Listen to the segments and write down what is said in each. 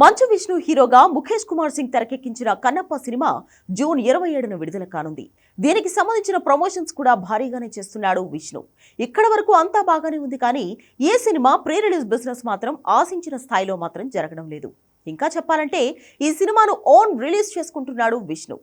మంచు విష్ణు హీరోగా ముఖేష్ కుమార్ సింగ్ తెరకెక్కించిన Kannappa cinema June ఇరవై ఏడున విడుదల కానుంది. దీనికి సంబంధించిన ప్రమోషన్స్ కూడా భారీగానే చేస్తున్నాడు విష్ణు. ఇక్కడ వరకు అంతా బాగానే ఉంది కానీ ఏ సినిమా ప్రీ రిలీజ్ బిజినెస్ మాత్రం ఆశించిన స్థాయిలో మాత్రం జరగడం లేదు. ఇంకా చెప్పాలంటే ఈ సినిమాను ఓన్ రిలీజ్ చేసుకుంటున్నాడు విష్ణు.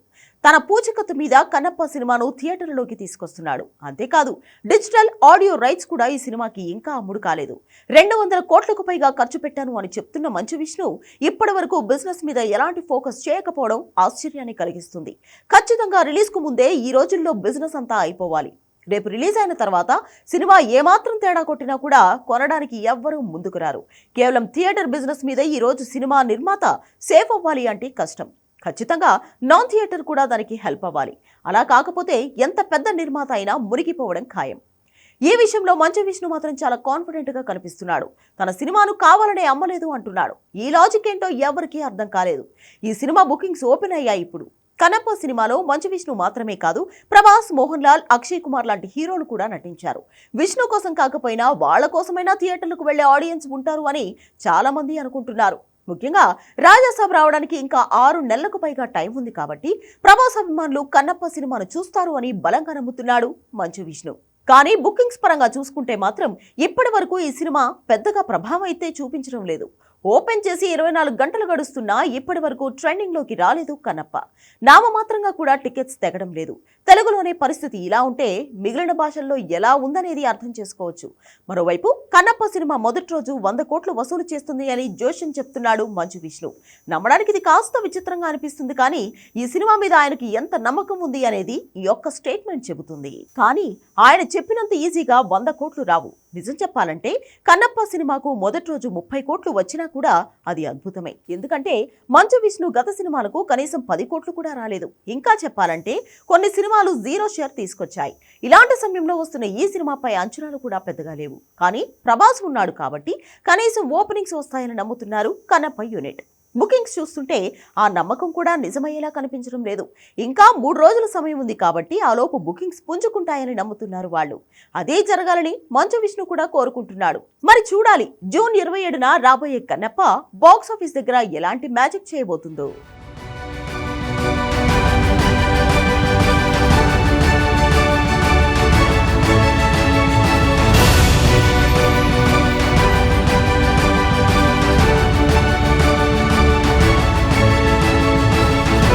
తన పూచకత్తు మీద కన్నప్ప సినిమాను థియేటర్లోకి తీసుకొస్తున్నాడు. అంతేకాదు డిజిటల్ ఆడియో రైట్స్ కూడా ఈ సినిమాకి ఇంకా అమ్ముడు కాలేదు. రెండు వందల కోట్లకు పైగా ఖర్చు పెట్టాను అని చెప్తున్న మంచు విష్ణు ఇప్పటి వరకు బిజినెస్ మీద ఎలాంటి ఫోకస్ చేయకపోవడం ఆశ్చర్యాన్ని కలిగిస్తుంది. ఖచ్చితంగా రిలీజ్కు ముందే ఈ రోజుల్లో బిజినెస్ అంతా అయిపోవాలి. రేపు రిలీజ్ అయిన తర్వాత సినిమా ఏమాత్రం తేడా కొట్టినా కూడా కొనడానికి ఎవ్వరూ ముందుకు రారు. కేవలం థియేటర్ బిజినెస్ మీద ఈ రోజు సినిమా నిర్మాత సేఫ్ అవ్వాలి అంటే కష్టం. ఖచ్చితంగా నాన్ థియేటర్ కూడా దానికి హెల్ప్ అవ్వాలి. అలా కాకపోతే ఎంత పెద్ద నిర్మాత అయినా మునిగిపోవడం ఖాయం. ఈ విషయంలో మంచు విష్ణు మాత్రం చాలా కాన్ఫిడెంట్గా కనిపిస్తున్నాడు. తన సినిమాను కావాలనే అమ్మలేదు అంటున్నాడు. ఈ లాజిక్ ఏంటో ఎవరికీ అర్థం కాలేదు. ఈ సినిమా బుకింగ్స్ ఓపెన్ అయ్యాయి ఇప్పుడు. కనప్ప సినిమాలో మంచు విష్ణు మాత్రమే కాదు ప్రభాస్ మోహన్ లాల్ అక్షయ్ కుమార్ లాంటి హీరోలు కూడా నటించారు. విష్ణు కోసం కాకపోయినా వాళ్ళ కోసమైనా థియేటర్లకు వెళ్ళే ఆడియన్స్ ఉంటారు అని చాలా మంది అనుకుంటున్నారు. ముఖ్యంగా రాజాసాబ్ రావడానికి ఇంకా ఆరు నెలలకు పైగా టైం ఉంది కాబట్టి ప్రభాస్ అభిమానులు కన్నప్ప సినిమాను చూస్తారు అని బలంగా నమ్ముతున్నాడు మంచు విష్ణు. కానీ బుకింగ్స్ పరంగా చూసుకుంటే మాత్రం ఇప్పటి వరకు ఈ సినిమా పెద్దగా ప్రభావం అయితే చూపించడం లేదు. ఓపెన్ చేసి ఇరవై నాలుగు గంటలు గడుస్తున్నా ఇప్పటి వరకు ట్రెండింగ్లోకి రాలేదు కన్నప్ప. నామమాత్రంగా కూడా టికెట్స్ తెగడం లేదు. తెలుగులోనే పరిస్థితి ఇలా ఉంటే మిగిలిన భాషల్లో ఎలా ఉందనేది అర్థం చేసుకోవచ్చు. మరోవైపు కన్నప్ప సినిమా మొదటి రోజు వంద కోట్లు వసూలు చేస్తుంది అని జోషన్ చెప్తున్నాడు మంచు విష్ణు. నమ్మడానికి ఇది కాస్త విచిత్రంగా అనిపిస్తుంది కానీ ఈ సినిమా మీద ఆయనకి ఎంత నమ్మకం ఉంది అనేది ఈ యొక్క స్టేట్మెంట్ చెబుతుంది. కానీ ఆయన చెప్పినంత ఈజీగా వంద కోట్లు రావు. నిజం చెప్పాలంటే కన్నప్ప సినిమాకు మొదటి రోజు ముప్పై కోట్లు వచ్చినా కూడా అది అద్భుతమే. ఎందుకంటే మంచు విష్ణు గత సినిమాలకు కనీసం పది కోట్లు కూడా రాలేదు. ఇంకా చెప్పాలంటే కొన్ని సినిమాలు జీరో షేర్ తీసుకొచ్చాయి. ఇలాంటి సమయంలో వస్తున్న ఈ సినిమాపై అంచనాలు కూడా పెద్దగా లేవు. కానీ ప్రభాస్ ఉన్నాడు కాబట్టి కనీసం ఓపెనింగ్స్ వస్తాయని నమ్ముతున్నారు కన్నప్ప యూనిట్. బుకింగ్స్ చూస్తుంటే ఆ నమ్మకం కూడా నిజమయ్యేలా కనిపించడం లేదు. ఇంకా మూడు రోజుల సమయం ఉంది కాబట్టి ఆ లోపు బుకింగ్స్ పుంజుకుంటాయని నమ్ముతున్నారు వాళ్ళు. అదే జరగాలని మంచు విష్ణు కూడా కోరుకుంటున్నాడు. మరి చూడాలి జూన్ ఇరవై ఏడున రాబోయే కన్నప్ప బాక్స్ ఆఫీస్ దగ్గర ఎలాంటి మ్యాజిక్ చేయబోతుందో.